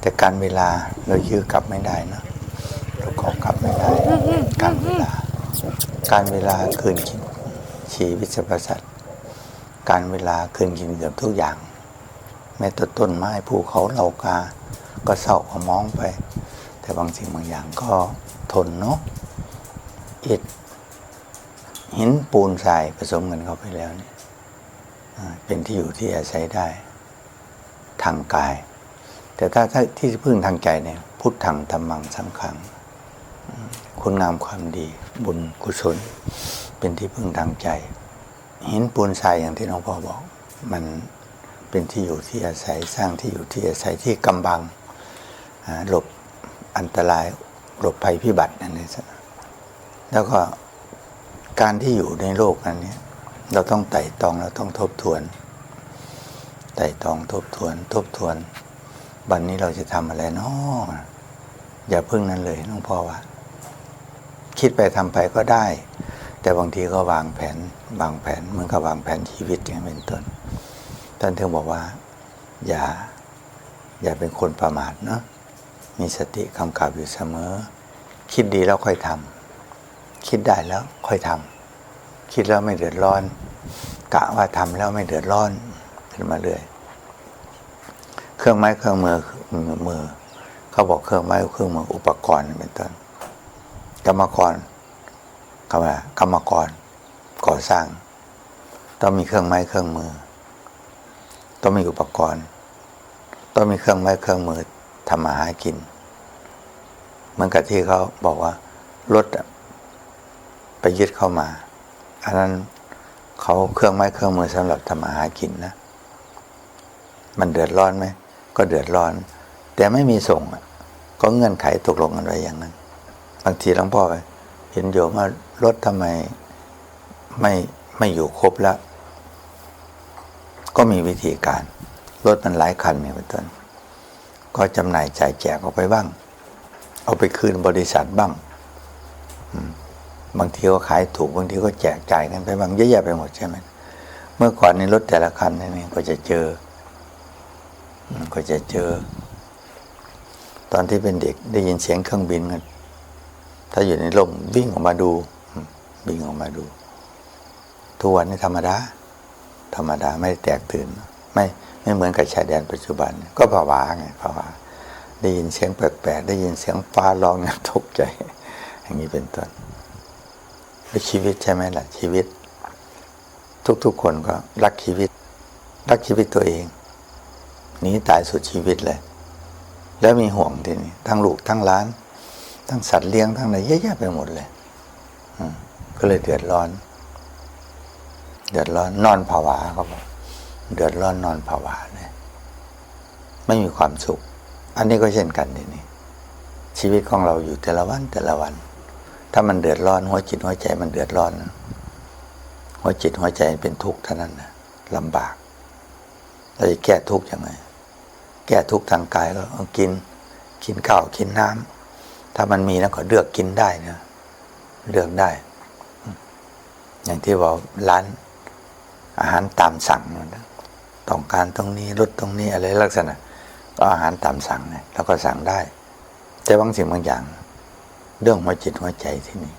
แต่การเวลาเรายื้อกลับไม่ได้นะเราขอกลับไม่ได้ การเวลา การเวลาคืนกินชีวิตสรรพสัตว์การเวลาคืนกินเกือบทุกอย่าง แม้แต่ต้นไม้ภูเขาเหล่ากา ก็เศร้าก็มองไป แต่บางสิ่งบางอย่างก็ทนเนาะอิฐหินปูนทรายผสมกันเข้าไปแล้วเนี่ยเป็นที่อยู่ที่อาศัยได้ ทางกาย แต่ถ้าถ้าที่พึ่งทางใจเนี่ยพุทธังธรรมังสังขังคุณงามความดีบุญกุศล เป็นที่พึ่งทางใจ หินปูนทรายอย่างที่หลวงพ่อบอก มันเป็นที่อยู่ที่อาศัยสร้างที่อยู่ที่อาศัยที่กำบังหลบอันตรายหลบภัยพิบัตินั่นเองแล้วก็การที่อยู่ในโลกนั้นเนี่ยเราต้องไต่ตองเราต้องทบทวน ไต่ตองทบทวน ทบทวน วันนี้เราจะทำอะไรเนาะอย่าพึ่งนั้นเลยหลวงพ่อว่า คิดไปทำไปก็ได้ แต่บางทีก็วางแผนวางแผนเหมือนกับวางแผนชีวิตอย่างเป็นต้นท่านถึงบอกว่า อย่า อย่าเป็นคนประมาทเนาะมีสติกำกับอยู่เสมอ คิดดีแล้วค่อยทำคิดได้แล้วค่อยทำคิดแล้วไม่เดือดร้อน กะว่าทำแล้วไม่เดือดร้อนขึ้นมาเรื่อย เครื่องไม้เครื่องมือมือ เขาบอกเครื่องไม้เครื่องมืออุปกรณ์เป็นต้นกรรมกรคำว่ากรรมกรก่อสร้าง ต้องมีเครื่องไม้เครื่องมือ ต้องมีอุปกรณ์ ต้องมีเครื่องไม้เครื่องมือทำมาหากิน เหมือนกับที่เขาบอกว่ารถไปยึดเข้ามา อันนั้นเขาเครื่องไม้เครื่องมือสำหรับทำมาหากินนะ มันเดือดร้อนไหม ก็เดือดร้อน แต่ไม่มีส่งก็เงื่อนไขตกลงกันไว้อย่างนั้น บางทีหลวงพ่อไปเห็นโยมว่ารถทำไมไม่ไม่อยู่ครบแล้ว ก็มีวิธีการ รถมันหลายคันเนี่ยเป็นต้นก็จำหน่ายจ่ายแจกออกไปบ้าง เอาไปคืนบริษัทบ้างบางทีก็ขายถูก บางทีก็แจกจ่ายกันไปบ้างเยอะแยะไปหมดใช่ไหมเมื่อก่อนในรถแต่ละคันนี่ก็จะเจอ ก็จะเจอ ตอนที่เป็นเด็กได้ยินเสียงเครื่องบินกันถ้าอยู่ในร่มวิ่งออกมาดูวิ่งออกมาดู ทุกวันนี้ธรรมดา ธรรมดาไม่แตกตื่น ไม่ไม่เหมือนกับชายแดนปัจจุบัน ก็ภาวะไงภาวะได้ยินเสียงแปลกๆได้ยินเสียงฟ้าร้องตกใจอย่างนี้เป็นต้นชีวิตใช่ไหมล่ะชีวิต ทุกๆคนก็รักชีวิต รักชีวิตตัวเอง หนีตายสุดชีวิตเลย แล้วมีห่วงทีนี้ทั้งลูกทั้งล้าน ทั้งสัตว์เลี้ยงทั้งอะไรเยอะแยะไปหมดเลยอืมก็เลยเดือดร้อน เดือดร้อนนอนภาวะเขาบอกเดือดร้อนนอนภาวะเนี่ยไม่มีความสุข อันนี้ก็เช่นกันทีนี้ชีวิตของเราอยู่แต่ละวันแต่ละวัน ถ้ามันเดือดร้อนหัวจิตหัวใจมันเดือดร้อน หัวจิตหัวใจเป็นทุกข์เท่านั้นนะลำบากเราจะแก้ทุกข์ยังไง แก้ทุกข์ทางกายก็เอากินกินข้าวกินน้ำถ้ามันมีแล้วก็เลือกกินได้นะเลือกได้ อย่างที่ว่าร้านอาหารตามสั่งนะต้องการตรงนี้ลดตรงนี้อะไรลักษณะ ก็อาหารตามสั่งไงแล้วก็สั่งได้ แต่บางสิ่งบางอย่าง เรื่องหัวจิตหัวใจที่นี่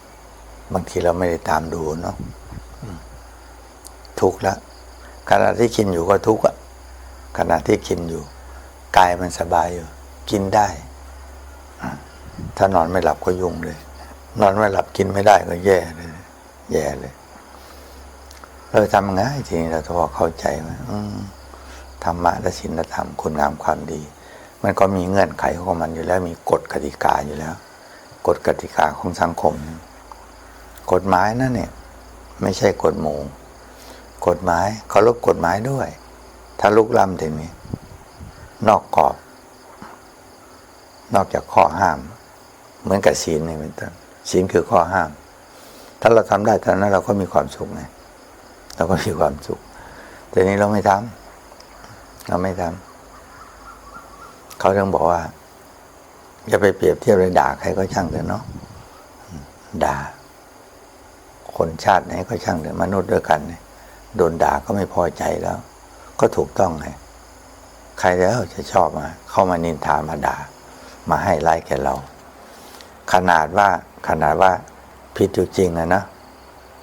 บางทีเราไม่ได้ตามดูเนาะทุกข์ละขณะที่กินอยู่ก็ทุกข์อะขณะที่กินอยู่ กายมันสบายอยู่ กินได้ ถ้านอนไม่หลับก็ยุ่งเลย นอนไม่หลับกินไม่ได้ก็แย่เลย แย่เลย เราทำไงทีนี้เราต้องพอเข้าใจว่าอืมธรรมะและศีลธรรมคุณงามความดี มันก็มีเงื่อนไขของมันอยู่แล้ว มีกฎกติกาอยู่แล้ว กฎกติกาของสังคม กฎหมายนั่นเนี่ย ไม่ใช่กฎหมู่กฎหมายเคารพกฎหมายด้วย ถ้าลุกล้ำถึงนี้ นอกกรอบ นอกจากข้อห้าม เหมือนกับศีลนี่เป็นต้นศีลคือข้อห้าม ถ้าเราทำได้ตอนนั้นเราก็มีความสุขไงเราก็มีความสุข แต่นี้เราไม่ทำเราไม่ทำเขาต้องบอกว่าอย่าไปเปรียบเทียบเลยด่าใครก็ช่างเถอะเนาะด่า คนชาติไหนก็ช่างเถอะมนุษย์ด้วยกันเนี่ยโดนด่าก็ไม่พอใจแล้ว ก็ถูกต้องไง ใครแล้วจะชอบมา เข้ามานินทามาด่ามาให้ไล่แก่เรา ขนาดว่าขนาดว่าผิดอยู่จริงนะนะ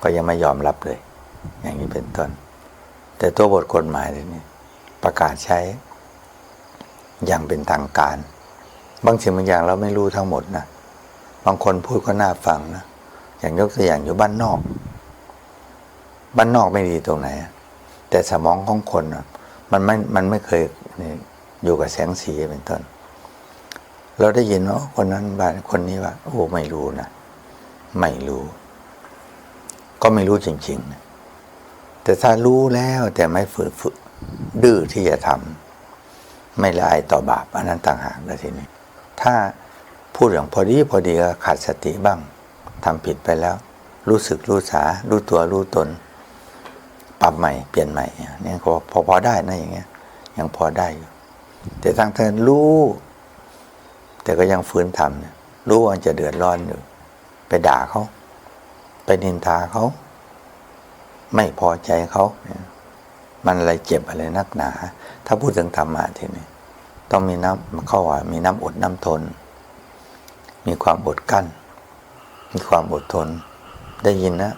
ก็ยังไม่ยอมรับเลย อย่างนี้เป็นต้น แต่ตัวบทกฎหมายนี่ประกาศใช้อย่างเป็นทางการ บางสิ่งบางอย่างเราไม่รู้ทั้งหมดนะบางคนพูดก็น่าฟังนะอย่างยกตัวอย่างอยู่บ้านนอก บ้านนอกไม่ดีตรงไหนแต่สมองของคนอะมันไม่มันไม่เคย นี่อยู่กับแสงสีเป็นต้น เราได้ยินว่าคนนั้นบ้านคนนี้ว่า โอ้ไม่รู้นะไม่รู้ ก็ไม่รู้จริงๆนะแต่ถ้ารู้แล้วแต่ไม่ฝืนฝึกดื้อที่จะทำไม่ละอายต่อบาปอันนั้นต่างหากแล้วทีนี้ ถ้าพูดอย่างพอดีพอดีก็ขาดสติบ้างทำผิดไปแล้ว รู้สึกรู้สา รู้ตัวรู้ตน ปรับใหม่เปลี่ยนใหม่เนี่ยพอพอได้นะอย่างเงี้ย ยังพอได้อยู่แต่ทางเธอรู้ แต่ก็ยังฝืนทำเนี่ยรู้ว่าจะเดือดร้อนอยู่ ไปด่าเขาไปนินทาเขาไม่พอใจเขาเนี่ยมันอะไรเจ็บอะไรนักหนา ถ้าพูดถึงธรรมะทีนี้ต้องมีน้ำเข้าว่ามีน้ำอดน้ำทน มีความอดกั้น มีความอดทน ได้ยินนะ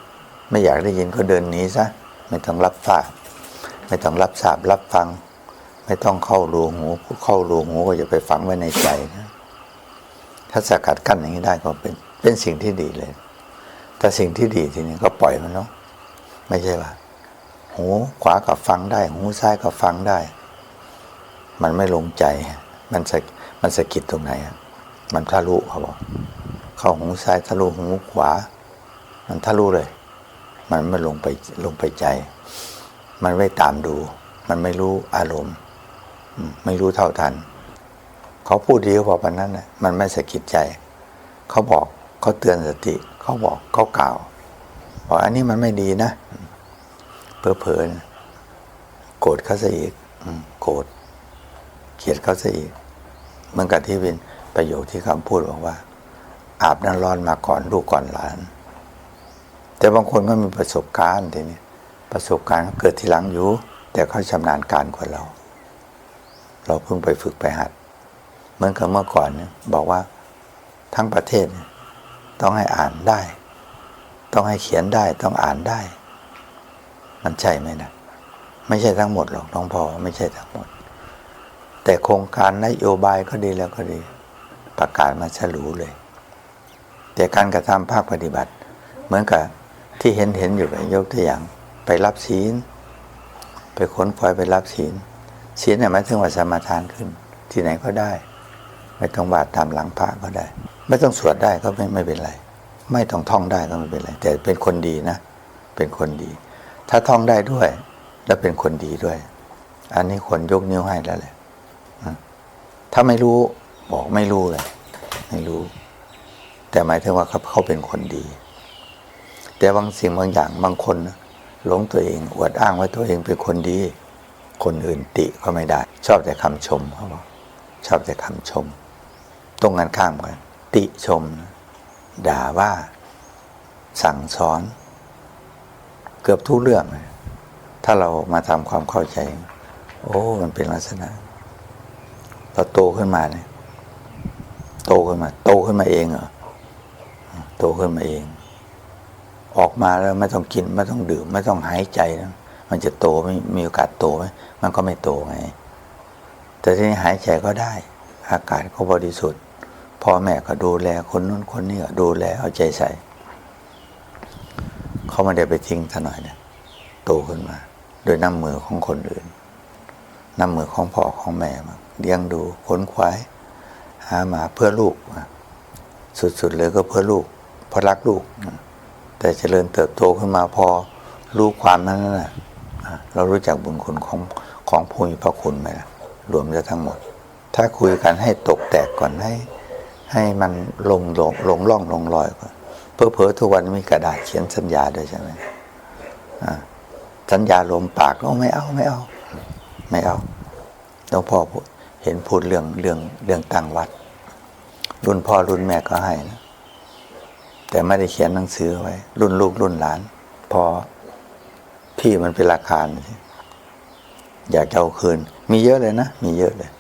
ไม่อยากได้ยินก็เดินหนีซะ ไม่ต้องรับฝากไม่ต้องรับทราบรับฟัง ไม่ต้องเข้ารูหูเข้ารูหูก็จะไปฝังไว้ในใจนะถ้าสกัดกั้นอย่างนี้ได้ก็เป็น เป็นสิ่งที่ดีเลย แต่สิ่งที่ดีทีนี้ก็ปล่อยมันเนาะไม่ใช่ว่า หูขวากับฟังได้ หูซ้ายกับฟังได้ มันไม่ลงใจ มันสะมันสะกิดตรงไหนอะมันทะลุเขาบอกเข้าหูซ้ายทะลุหูขวา มันทะลุเลย มันไม่ลงไปลงไปใจ มันไม่ตามดู มันไม่รู้อารมณ์ ไม่รู้เท่าทัน เขาพูดดีเขาบอกวันนั้นนะมันไม่สะกิดใจ เขาบอกเขาเตือนสติ เขาบอกเขากล่าวบอกอันนี้มันไม่ดีนะเพอเพอๆนโกรธเขาซะอีกโกรธเกลียดเขาซะอีกเหมือนกับที่เป็นประโยคที่คำพูดบอกว่า อาบน้ำร้อนมาก่อนลูกก่อนหลาน แต่บางคนก็มีประสบการณ์ทีนี้ประสบการณ์เกิดทีหลังอยู่ แต่เขาชำนาญการกว่าเรา เราเพิ่งไปฝึกไปหัด เหมือนกับเมื่อก่อนเนี่ยบอกว่าทั้งประเทศ ต้องให้อ่านได้ ต้องให้เขียนได้ต้องอ่านได้ มันใช่ไหมนะไม่ใช่ทั้งหมดหรอกน้องพอไม่ใช่ทั้งหมด แต่โครงการนโยบายก็ดีแล้วก็ดี ประกาศมาฉลูเลย แต่การกระทำภาคปฏิบัติ เหมือนกับที่เห็นเห็นอยู่ไปยกตัวอย่างไปรับศีลไปขนควายไปรับศีล ศีลเนี่ยหมายถึงว่าสมาทานขึ้น ที่ไหนก็ได้ ไม่ต้องบาดตามหลังพระก็ได้ ไม่ต้องสวดได้ก็ไม่ไม่เป็นไร ไม่ต้องท่องได้ก็ไม่เป็นไรแต่เป็นคนดีนะ เป็นคนดี ถ้าท่องได้ด้วย แล้วเป็นคนดีด้วย อันนี้คนยกนิ้วให้แล้วแหละถ้าไม่รู้บอกไม่รู้เลยไม่รู้ แต่หมายถึงว่าเขาเขาเป็นคนดี แต่บางสิ่งบางอย่างบางคนหลงตัวเองอวดอ้างว่าตัวเองเป็นคนดี คนอื่นติก็ไม่ได้ ชอบแต่คำชมเขาบอกชอบแต่คำชม ตรงกันข้ามกัน ติชม ด่าว่า สั่งสอน เกือบทุกเรื่องเลยถ้าเรามาทำความเข้าใจ โอ้ มันเป็นลักษณะเราโตขึ้นมาเนี่ยโตขึ้นมา โตขึ้นมาเองเหรอโตขึ้นมาเอง ออกมาแล้วไม่ต้องกิน ไม่ต้องดื่ม ไม่ต้องหายใจนะ มันจะโตไม่มีโอกาสโตไหมมันก็ไม่โตไง แต่ที่นี้หายใจก็ได้ อากาศก็บริสุทธิ์พ่อแม่ก็ดูแลคนนู้นคนนี้ก็ดูแลเอาใจใส่เขาไม่ได้ไปทิ้งท่าหน่อยเนี่ยโตขึ้นมา โดยน้ำมือของคนอื่นน้ำมือของพ่อของแม่มาเลี้ยงดูขนควาย หามาเพื่อลูกสุดๆเลยก็เพื่อลูกเพราะรักลูก แต่เจริญเติบโตขึ้นมาพอรู้ความนั้นน่ะ เรารู้จักบุญคุณของของผู้มีพระคุณไหมล่ะ รวมแล้วทั้งหมด ถ้าคุยกันให้ตกแตกก่อนให้ให้มันลงลงลงล่องลงรอยก่อนเพอเพอทุกวันมีกระดาษเขียนสัญญาด้วยใช่ไหมอ่าสัญญาลมปากก็ไม่เอาไม่เอา ไม่เอาหลวงพ่อเห็นพูดเรื่องเรื่องเรื่องตั้งวัด รุ่นพ่อรุ่นแม่ก็ให้นะแต่ไม่ได้เขียนหนังสือไว้ รุ่นลูกรุ่นหลาน พอ ที่มันเป็นราคาอยากจะเอาคืน มีเยอะเลยนะ มีเยอะเลย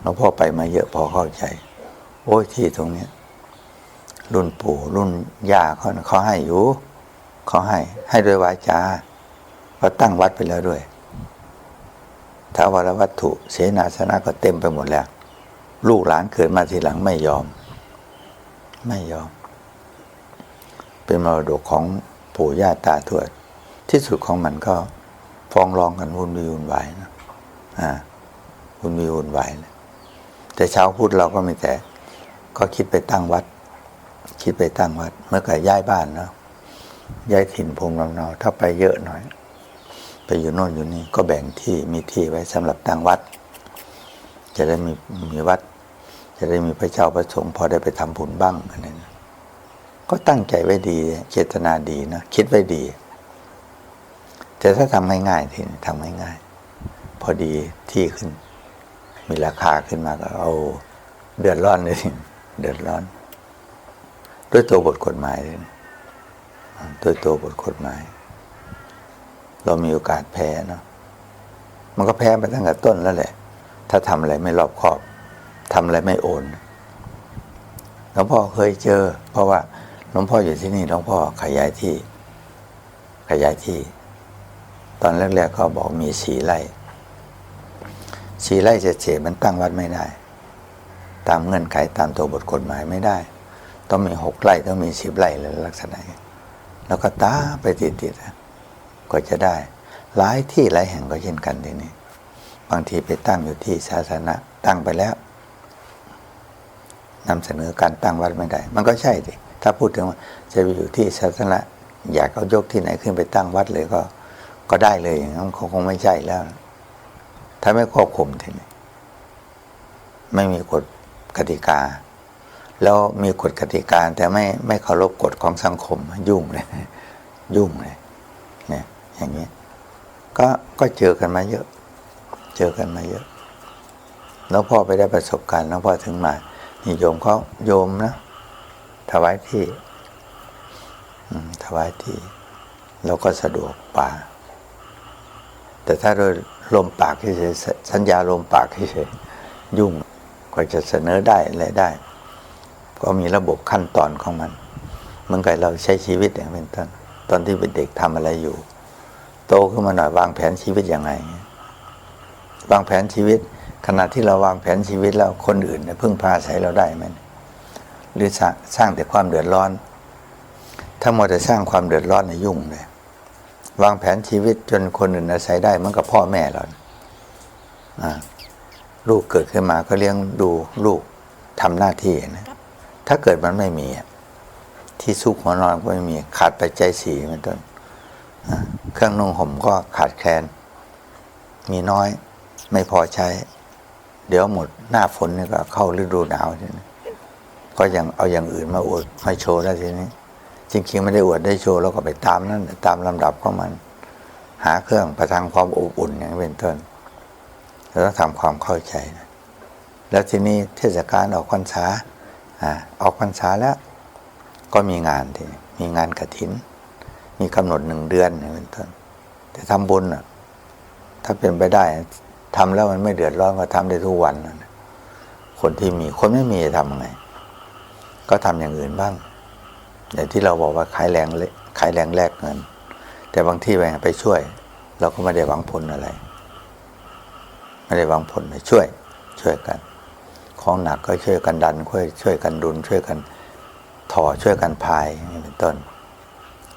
หลวงพ่อไปมาเยอะพอเข้าใจ โอ้ยที่ตรงเนี้ยรุ่นปู่รุ่นย่าเขาเขาให้อยู่เขาให้ ให้ด้วยวาจาเขาตั้งวัดไปแล้วด้วยถ้าวรวัตถุเสนาสนะก็เต็มไปหมดแล้ว ลูกหลานเกิดมาทีหลังไม่ยอม ไม่ยอม เป็นมรดกของปู่ย่าตาทวด ที่สุดของมันก็ฟ้องร้องกันวุ่นวีวุ่นวายนะอ่าวุ่นวีวุ่นวายเลยแต่เช้าพุธเราก็ม่แต่ ก็คิดไปตั้งวัด คิดไปตั้งวัด เมื่อก่ย้ายบ้านเนาะย้ายถิ่นภูมิลำเนาถ้าไปเยอะหน่อย ไปอยู่โน่นอยู่นี่ก็แบ่งที่มีที่ไว้สำหรับตั้งวัด จะได้มีมีวัด จะได้มีพระเจ้าประสงค์พอได้ไปทำบุญบ้างอะไรนะก็ตั้งใจไว้ดี เจตนาดีนะคิดไว้ดี แต่ถ้าทำง่ายๆทีทำง่ายๆ พอดีที่ขึ้น มีราคาขึ้นมาก็เอาเดือดร้อนเลยทีเดือดร้อน ด้วยตัวบทกฎหมายเลยด้วยตัวบทกฎหมาย เรามีโอกาสแพ้เนาะมันก็แพ้ไปตั้งแต่ต้นแล้วแหละ ถ้าทำอะไรไม่รอบคอบทำอะไรไม่โอนหลวงพ่อเคยเจอ เพราะว่าหลวงพ่ออยู่ที่นี่หลวงพ่อขยายที่ ขยายที่ ตอนแรกๆก็บอกมีสีไร่สีไร่เฉยๆมันตั้งวัดไม่ได้ ตามเงื่อนไขตามตัวบทกฎหมายไม่ได้ ต้องมีหกไร่ต้องมีสิบไร่เลยลักษณะแล้วก็ตาไปติดๆก็จะได้ หลายที่หลายแห่งก็เช่นกันทีนี้บางทีไปตั้งอยู่ที่สาธารณะตั้งไปแล้วนำเสนอการตั้งวัดไม่ได้ มันก็ใช่ดิถ้าพูดถึงว่าจะไปอยู่ที่สาธารณะอยากเอายกที่ไหนขึ้นไปตั้งวัดเลยก็ ก็ได้เลยอย่างนั้นคงไม่ใช่แล้ว ถ้าไม่ควบคุมทีนี้ไม่มีกฎกติกา แล้วมีกฎกติกา แต่ไม่ไม่เคารพกฎของสังคมยุ่งเลย ยุ่งเลยเนี่ยอย่างนี้ก็ก็เจอกันมาเยอะ เจอกันมาเยอะแล้วพ่อไปได้ประสบการณ์แล้วพ่อถึงมานี่โยมเขาโยมนะถวายที่ถวายที่ เราก็สะดวกป่า แต่ถ้าโดยลมปากเฉยสัญญาลมปากเฉยยุ่งก็จะเสนอได้อะไรได้ ก็มีระบบขั้นตอนของมันเมือนกัเราใช้ชีวิตอย่างเป็นต้นตอนที่เป็นเด็กทำอะไรอยู่ โตขึ้นมาหน่อยวางแผนชีวิตยังไง วางแผนชีวิต ขณะที่เราวางแผนชีวิตแล้วคนอื่นเนี่ยพึ่งพาอาศัยเราได้ไหมหรือสร้างแต่ความเดือดร้อน ถ้ามัวแต่สร้างความเดือดร้อนในยยุ่งเลย วางแผนชีวิตจนคนอื่นอาศัยได้เหมันกับพ่อแม่เราอ่าลูกเกิดขึ้นมาก็เลี้ยงดูลูกทำหน้าที่นะ ถ้าเกิดมันไม่มีอะที่ซุกหัวนอนก็ไม่มีขาดปัจจัยสี่เป็นต้นอ่าเครื่องนุ่งห่มก็ขาดแคลน มีน้อยไม่พอใช้ เดี๋ยวหมดหน้าฝนนี่ก็เข้าฤดูหนาวทีนี้ก็ยังเอาอย่างอื่นมาอวดมาโชว์แล้วทีนี้ จริงๆไม่ได้อวดได้โชว์แล้วก็ไปตามนั่นตามลำดับของมัน หาเครื่องประทังความอบอุ่นอย่างนี้เป็นต้นเราต้องทำความเข้าใจนะแล้วทีนี้เทศกาลออกพรรษาออกพรรษาแล้วก็มีงานทีมีงานกระถิน มีกำหนดหนึ่งเดือนอย่างนี้เป็นต้นแต่ทำบุญอะถ้าเป็นไปได้ทำแล้วมันไม่เดือดร้อนก็ทำได้ทุกวันนะคนที่มีคนไม่มีจะทำยังไง ก็ทำอย่างอื่นบ้าง อย่างที่เราบอกว่าขายแรงเลขายแรงแลกเงิน แต่บางที่ไปไปช่วย เราก็ไม่ได้หวังผลอะไร ไม่ได้หวังผลไปช่วย ช่วยกัน ของหนักก็ช่วยกันดันช่วยช่วยกันดุนช่วยกันถอช่วยกันพายนี้เป็นต้น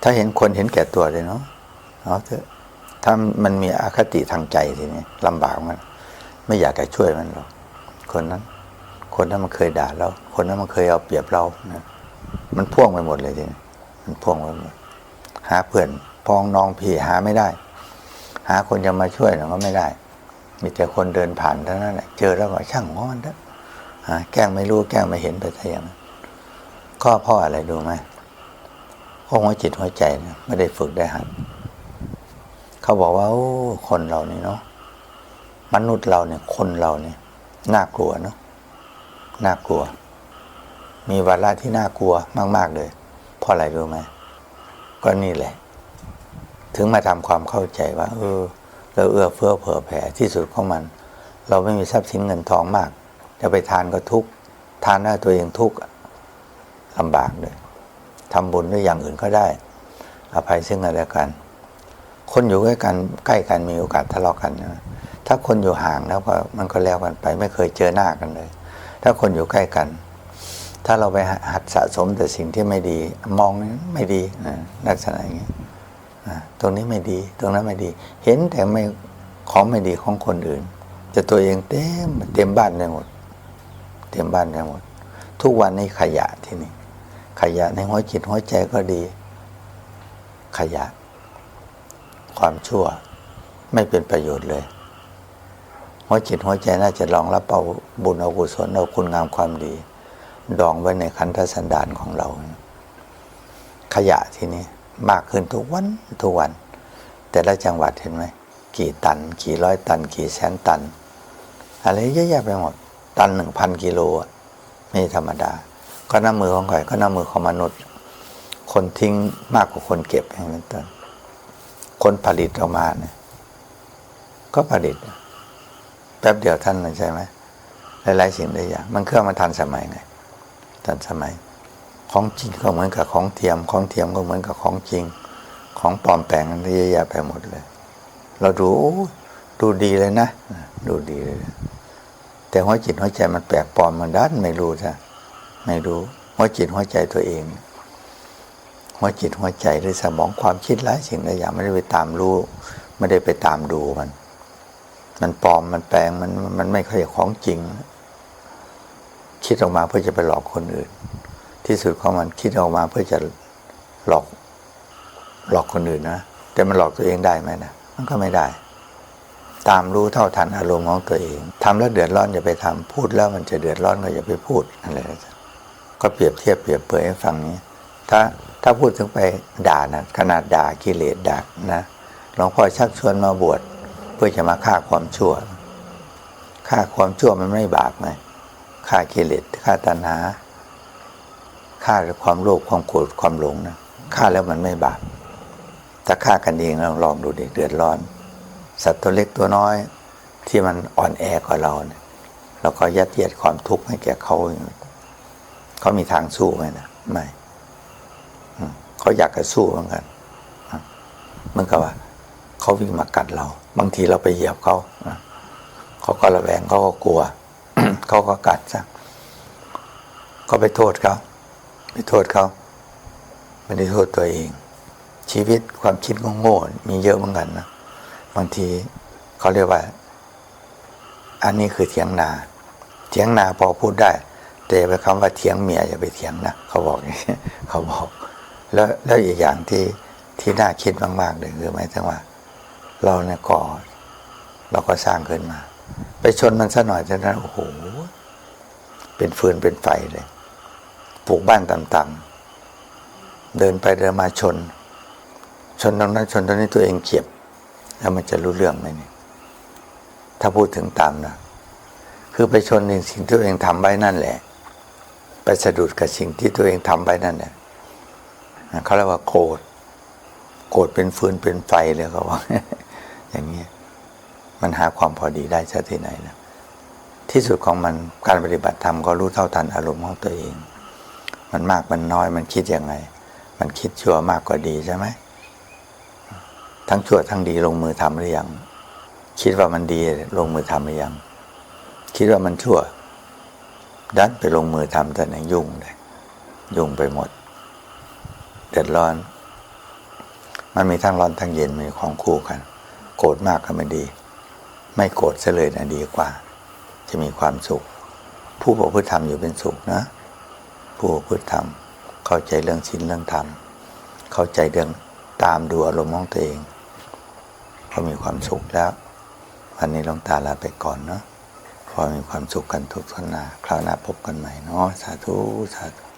ถ้าเห็นคนเห็นแก่ตัวเลยเนาะเอาเถอะถ้ามันมีอคติทางใจทีนี้ลำบากมัน ไม่อยากจะช่วยมันหรอกคนนั้น คนนั้นมันเคยด่าเรา คนนั้นมันเคยเอาเปรียบเรานะ มันพ่วงไปหมดเลยทีนี้มันพ่วงไปหมดหาเพื่อนพ้องน้องพี่หาไม่ได้ หาคนจะมาช่วยเราก็ไม่ได้ มีแต่คนเดินผ่านเท่านั้นแหละเจอแล้วก็ช่างงอนเถอะแกล้งไม่รู้แกล้งไม่เห็นไปซะอย่างนั้นก็เพ่ออะไรดูไหมเพราะหัวจิตหัวใจนะไม่ได้ฝึกได้หัดเขาบอกว่าโอ้คนเราเนี่เนาะมนุษย์เราเนี่ย คนเราเนี่ย น่ากลัวเนาะน่ากลัว มีวาระที่น่ากลัวมาก ๆ เลย เพราะอะไรรู้ไหมก็นี่แหละ ถึงมาทำความเข้าใจว่า เออ เราเอื้อเฟื้อเผื่อแผ่ที่สุดของมัน เราไม่มีทรัพย์สินเงินทองมาก จะไปทานก็ทุกทานได้ตัวเองทุกข์ลำบากเลยทำบุญด้วยอย่างอื่นก็ได้ อภัยซึ่งกันและกัน คนอยู่ใกล้กันใกล้กันมีโอกาสทะเลาะกันนะถ้าคนอยู่ห่างแล้วก็มันก็แล้วกันไป ไม่เคยเจอหน้ากันเลย ถ้าคนอยู่ใกล้กัน ถ้าเราไปหัดสะสมแต่สิ่งที่ไม่ดี มองไม่ดีนะลักษณะอย่างนี้ตรงนี้ไม่ดี ตรงนั้นไม่ดี เห็นแต่ไม่ของไม่ดีของคนอื่นแต่ตัวเองเต็มเต็มบ้านไปหมด เต็มบ้านไปหมด ทุกวันนี้ขยะที่นี่ ขยะในหัวจิตหัวใจก็ดี ขยะ ความชั่วไม่เป็นประโยชน์เลย หัวจิตหัวใจน่าจะรองรับเอาบุญเอากุศลเอาคุณงามความดี ดองไว้ในคันธสันดานของเรา ขยะทีนี้มากขึ้นทุกวันทุกวัน แต่ละจังหวัดเห็นไหมกี่ตัน กี่ร้อยตัน กี่แสนตัน อะไรเยอะแยะไปหมด ตันหนึ่งพันกิโลอะไม่ธรรมดา ก็น้ำมือของใครก็น้ำมือของมนุษย์ คนทิ้งมากกว่าคนเก็บอย่างนั้นต้นคนผลิตออกมาเนี่ยก็ผลิตแป๊บเดียวท่านเลยใช่ไหมหลายๆสิ่งหลายอย่างมันเครื่องมันทันสมัยไง ทันสมัย ของจริงก็เหมือนกับของเทียม ของเทียมก็เหมือนกับของจริง ของปลอมแปลงนเยอะแยะไปหมดเลย เราดูดูดีเลยนะ ดูดีเลย แต่หัวจิตหัวใจมันแปลกปลอมมันด้านไม่รู้จ้ะไม่รู้หัวจิตหัวใจตัวเอง หัวจิตหัวใจหรือสมองความคิดหลายสิ่งหลายอย่างไม่ได้ไปตามรู้ ไม่ได้ไปตามดูมัน มันปลอมมันแปลงมันมันไม่ค่อยของจริง คิดออกมาเพื่อจะไปหลอกคนอื่น ที่สุดของมันคิดออกมาเพื่อจะหลอกหลอกคนอื่นนะแต่มันหลอกตัวเองได้ไหมนะมันก็ไม่ได้ ตามรู้เท่าทันอารมณ์ของตัวเองทำแล้วเดือดร้อนอย่าไปทำพูดแล้วมันจะเดือดร้อนก็อย่าไปพูดอะไรนะก็เปรียบเทียบเปรียบเปรยให้ฟังนี้ ถ้าถ้าพูดถึงไปด่านะขนาดด่ากิเลสด่านะหลวงพ่อชักชวนมาบวชเพื่อจะมาฆ่าความชั่วฆ่าความชั่วมันไม่บาปไหม ฆ่ากิเลสฆ่าตัณหาฆ่าความโลภความโกรธความหลงนะฆ่าแล้วมันไม่บาปถ้าฆ่ากันเองเราลองดูดิเดือดร้อน สัตว์ตัวเล็กตัวน้อยที่มันอ่อนแอกว่าเราเนี่ยเราก็ยัดเยียดความทุกข์ให้แก่เขาเขามีทางสู้ไหมนะไม่เขาอยากจะสู้เหมือนกันเหมือนกับว่าเขาวิ่งมากัดเรา บางทีเราไปเหยียบเขาเขาก็ระแวงเขาก็กลัว เขาก็กัดซะก็ไปโทษเขาไปโทษเขาไม่ได้โทษตัวเอง ชีวิตความคิดโง่ๆมีเยอะเหมือนกันนะบางทีเขาเรียกว่า อันนี้คือเถียงนา เถียงนาพอพูดได้ แต่ไปคำว่าเถียงเมียอย่าไปเถียงนะเขาบอกอย่างนี้เขาบอก แล้วแล้วอีกอย่างที่ที่น่าคิดมากๆเลยคือหมายถึงว่า เราเนี่ยก่อเราก็สร้างขึ้นมา ไปชนมันซะหน่อยเท่านั้นโอ้โห เป็นฟืนเป็นไฟเลย ปลูกบ้านต่ำๆเดินไปเดินมาชน ชนตรงนั้นชนตรงนี้ตัวเองเจ็บ แล้วมันจะรู้เรื่องไหมเนี่ย ถ้าพูดถึงตามนะ คือไปชนในสิ่งที่ตัวเองทำไว้นั่นแหละ ไปสะดุดกับสิ่งที่ตัวเองทำไว้นั่นแหละเขาเรียกว่าโกรธ โกรธเป็นฟืนเป็นไฟเลยเขาว่าอย่างนี้ มันหาความพอดีได้ชาที่ไหนนะที่สุดของมันการปฏิบัติธรรมก็รู้เท่าทันอารมณ์ของตัวเอง มันมากมันน้อยมันคิดยังไง มันคิดชั่วมากกว่าดีใช่ไหมทั้งชั่วทั้งดีลงมือทำหรือยังคิดว่ามันดีลงมือทำหรือยัง คิดว่ามันชั่ว ดันไปลงมือทำแต่ไหนยุ่งเลยยุ่งไปหมด เดือดร้อน มันมีทั้งร้อนทั้งเย็นมีของคู่กัน โกรธมากก็ไม่ดี ไม่โกรธเลยนะดีกว่า จะมีความสุข ผู้ประพฤติธรรมอยู่เป็นสุขนะ ผู้ประพฤติธรรมเข้าใจเรื่องศีลเรื่องธรรม เข้าใจเรื่องตามดูอารมณ์ของตัวเองก็มีความสุขแล้ว วันนี้ลวงตาลาไปก่อนเนาะขอมีความสุขกันทุกท่านนะคราวหน้าพบกันใหม่เนาะสาธุสาธุ